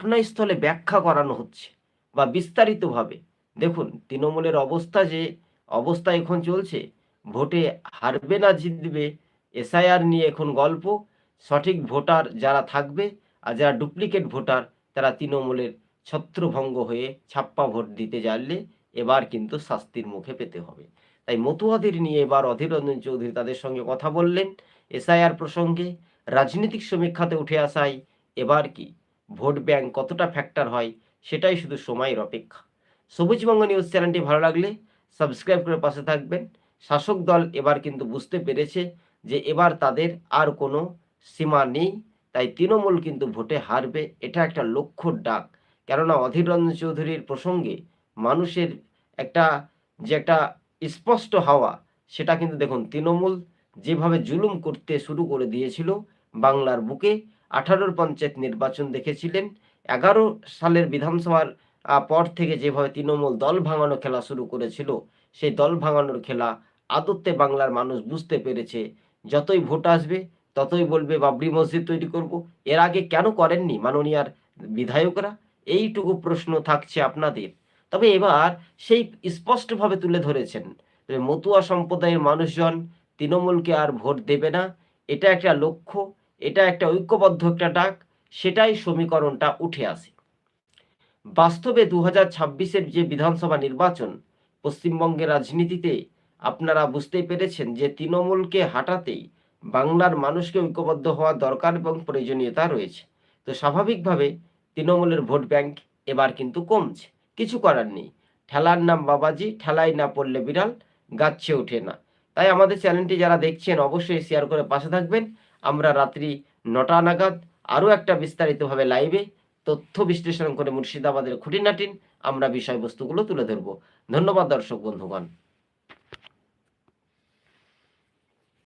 ঘটনাস্থলে ব্যাখ্যা করানো হচ্ছে বা বিস্তারিতভাবে। দেখুন, তৃণমূলের অবস্থা যে, অবস্থা এখন চলছে, ভোটে হারবে না জিতবে, এসআইআর নিয়ে এখন গল্প, সঠিক ভোটার যারা থাকবে আর যারা ডুপ্লিকেট ভোটার, তারা তৃণমূলের ছত্রভঙ্গ হয়ে ছাপ্পা ভোট দিতে জানলে এবার কিন্তু শাস্তির মুখে পেতে হবে। তাই মতুয়াদের নিয়ে এবার অধীর রঞ্জন চৌধুরী তাদের সঙ্গে কথা বললেন। এসআইআর প্রসঙ্গে রাজনৈতিক সমীক্ষাতে উঠে আসায় এবার কি? ভোট ব্যাংক কতটা ফ্যাক্টর হয়, সেটাই শুধু সময়ের অপেক্ষা। সবুজবঙ্গ নিউজ চ্যানেলটি ভালো লাগলে সাবস্ক্রাইব করে পাশে থাকবেন। শাসক দল এবার কিন্তু বুঝতে পেরেছে যে এবার তাদের আর কোনো সীমা নেই, তাই তৃণমূল কিন্তু ভোটে হারবে, এটা একটা লক্ষ্য ডাক। কেননা অধীর রঞ্জন চৌধুরীর প্রসঙ্গে মানুষের একটা যে একটা স্পষ্ট হাওয়া, সেটা কিন্তু দেখুন, তৃণমূল যেভাবে জুলুম করতে শুরু করে দিয়েছিল বাংলার বুকে আঠারোর পঞ্চায়েত নির্বাচন দেখেছিলেন। এগারো সালের বিধানসভার পর থেকে যেভাবে তৃণমূল দল ভাঙানো খেলা শুরু করেছিল, সেই দল ভাঙানোর খেলা আদতে বাংলার মানুষ বুঝতে পেরেছে, যতই ভোট আসবে, ততই বলবে বাবরি মসজিদ তৈরি করব। এর আগে কেন করেননি মাননীয়ার বিধায়করা? এইটুকু প্রশ্ন থাকছে আপনাদের। তবে এবার সেই স্পষ্টভাবে তুলে ধরেছেন মতুয়া সম্প্রদায়ের মানুষজন তৃণমূলকে আর ভোট দেবে না। এটা একটা লক্ষ্য। এটা একটা ঐক্যবদ্ধ একটা ডাক, সেটাই সমীকরণটা উঠে আসে। বাস্তবে দু হাজার ছাব্বিশের যে বিধানসভা নির্বাচন, পশ্চিমবঙ্গের রাজনীতিতে আপনারা বুঝতেই পেরেছেন যে তৃণমূলকে হাঁটাতেই বাংলার মানুষকে ঐক্যবদ্ধ হওয়া দরকার এবং প্রয়োজনীয়তা রয়েছে। তো স্বাভাবিকভাবে তৃণমূলের ভোট ব্যাংক এবার কিন্তু কমছে, কিছু করার নেই। ঠেলার নাম বাবাজি ঠেলায় না পড়লে বিড়াল, গাচ্ছে ওঠে না। তাই আমাদের চ্যানেলটি যারা দেখছেন অবশ্যই শেয়ার করে পাশে থাকবেন। আমরা রাত্রি নটা নাগাদ আরও একটা বিস্তারিতভাবে লাইভে তথ্য বিশ্লেষণ করে মুর্শিদাবাদের খুঁটিনাটিন আমরা বিষয়বস্তুগুলো তুলে ধরবো। ধন্যবাদ দর্শক, বন্ধুগণ।